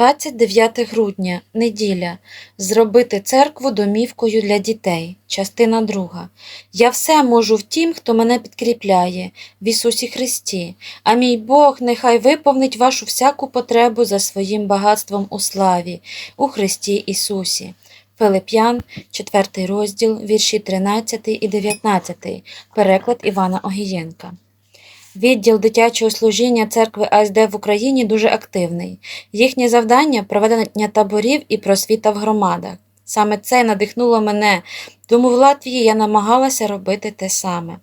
29 грудня, неділя. Зробити церкву домівкою для дітей. Частина 2. Я все можу в тім, хто мене підкріпляє, в Ісусі Христі, а мій Бог нехай виповнить вашу всяку потребу за своїм багатством у славі, у Христі Ісусі. Филип'ян, 4 розділ, вірші 13 і 19, переклад Івана Огієнка. Відділ дитячого служіння церкви АСД в Україні дуже активний. Їхнє завдання проведення таборів і просвіта в громадах. Саме це надихнуло мене, тому в Латвії я намагалася робити те саме.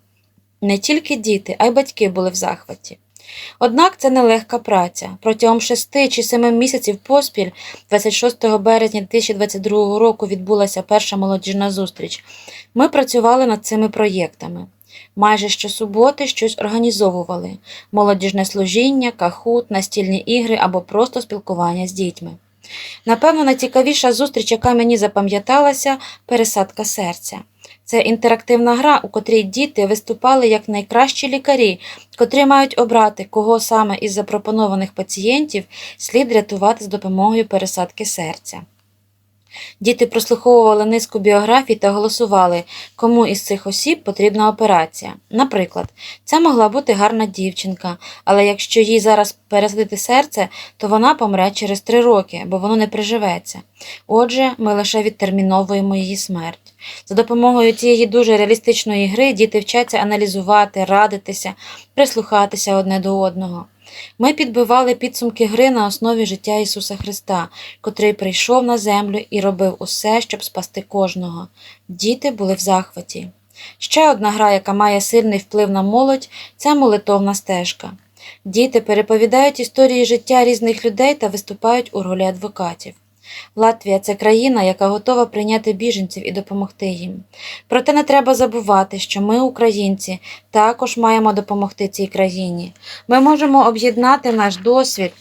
Не тільки діти, а й батьки були в захваті. Однак це нелегка праця. Протягом шести чи семи місяців поспіль, 26 березня 2022 року, відбулася перша молодіжна зустріч. Ми працювали над цими проєктами. Майже щосуботи щось організовували: молодіжне служіння, кахут, настільні ігри або просто спілкування з дітьми. Напевно, найцікавіша зустріч, яка мені запам'яталася, пересадка серця. Це інтерактивна гра, у котрій діти виступали як найкращі лікарі, котрі мають обрати, кого саме із запропонованих пацієнтів слід рятувати з допомогою пересадки серця. Діти прослуховували низку біографій та голосували, кому із цих осіб потрібна операція. Наприклад, це могла бути гарна дівчинка, але якщо їй зараз пересадити серце, то вона помре через три роки, бо воно не приживеться. Отже, ми лише відтерміновуємо її смерть. За допомогою цієї дуже реалістичної гри діти вчаться аналізувати, радитися, прислухатися одне до одного. Ми підбивали підсумки гри на основі життя Ісуса Христа, котрий прийшов на землю і робив усе, щоб спасти кожного. Діти були в захваті. Ще одна гра, яка має сильний вплив на молодь, це молитовна стежка. Діти переповідають історії життя різних людей та виступають у ролі адвокатів. Латвія це країна, яка готова прийняти біженців і допомогти їм. Проте не треба забувати, що ми, українці, також маємо допомогти цій країні. Ми можемо об'єднати наш досвід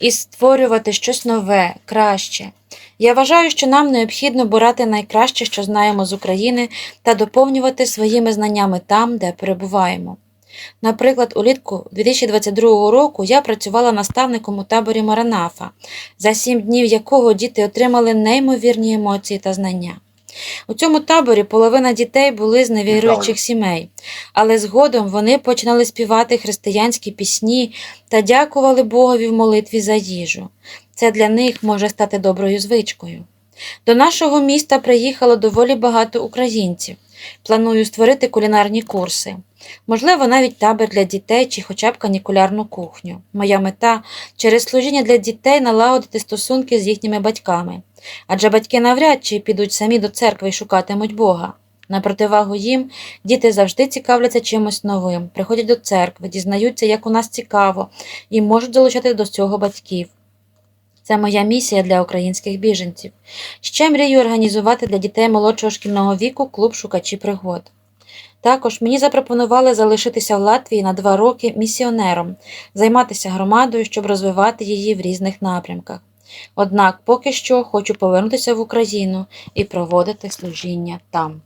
і створювати щось нове, краще. Я вважаю, що нам необхідно бурати найкраще, що знаємо з України, та доповнювати своїми знаннями там, де перебуваємо. Наприклад, улітку 2022 року я працювала наставником у таборі Маранафа, за сім днів якого діти отримали неймовірні емоції та знання. У цьому таборі половина дітей були з невіруючих сімей, але згодом вони починали співати християнські пісні та дякували Богові в молитві за їжу. Це для них може стати доброю звичкою. До нашого міста приїхало доволі багато українців. Планую створити кулінарні курси. Можливо, навіть табір для дітей чи хоча б канікулярну кухню. Моя мета через служіння для дітей налагодити стосунки з їхніми батьками, адже батьки навряд чи підуть самі до церкви і шукатимуть Бога. На противагу їм діти завжди цікавляться чимось новим, приходять до церкви, дізнаються, як у нас цікаво, і можуть залучати до цього батьків. Це моя місія для українських біженців. Ще мрію організувати для дітей молодшого шкільного віку клуб шукачі пригод. Також мені запропонували залишитися в Латвії на два роки місіонером, займатися громадою, щоб розвивати її в різних напрямках. Однак поки що хочу повернутися в Україну і проводити служіння там.